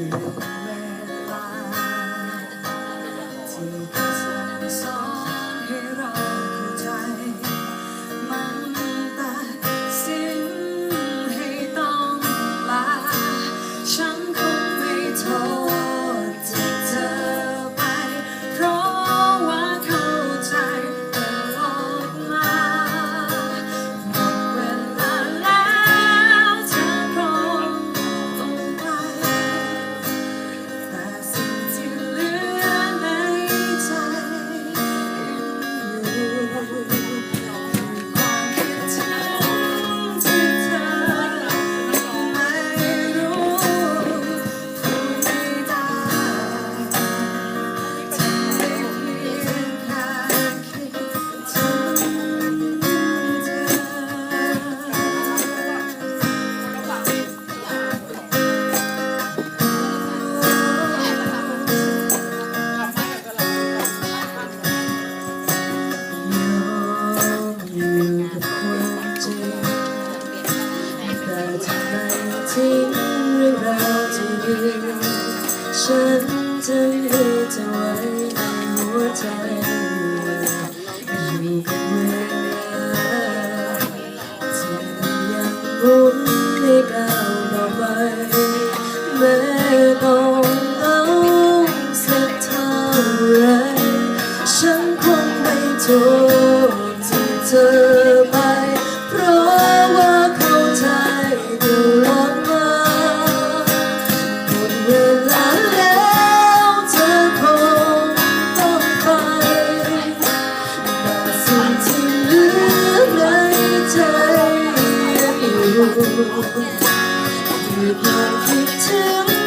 you. เรื่องราวที่ดีฉันจะมีเธอไว้ในหัวใจอยู่กับเวลาที่ยังหมุนให้ก้าวต่อไปแม้ต้องเอาสักเท่าไรฉันคงไม่โทษ อยู่คือความคิดถึง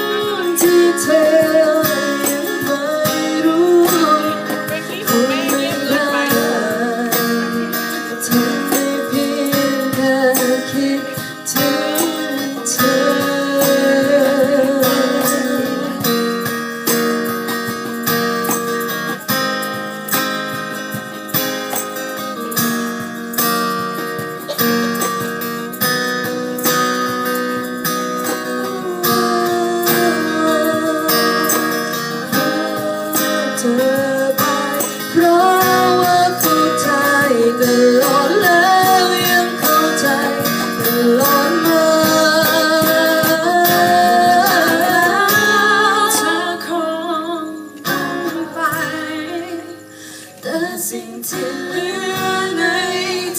แต่สิ่งที่เหลือใน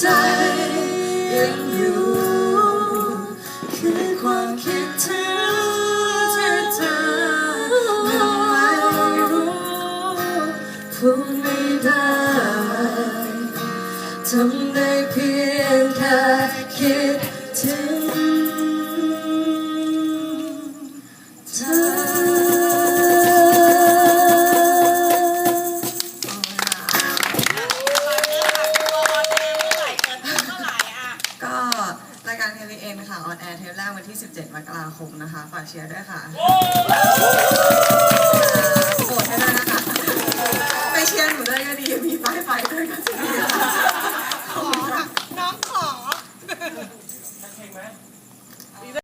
ใจยังอยู่คือความคิดถึงที่เธอยังไม่รู้พูดไม่ได้ทำได้เพียงแค่คิดถึง ออนแอร์เทปแรกวันที่ 17 มกราคมนะคะ ฝากเชียร์ด้วยค่ะ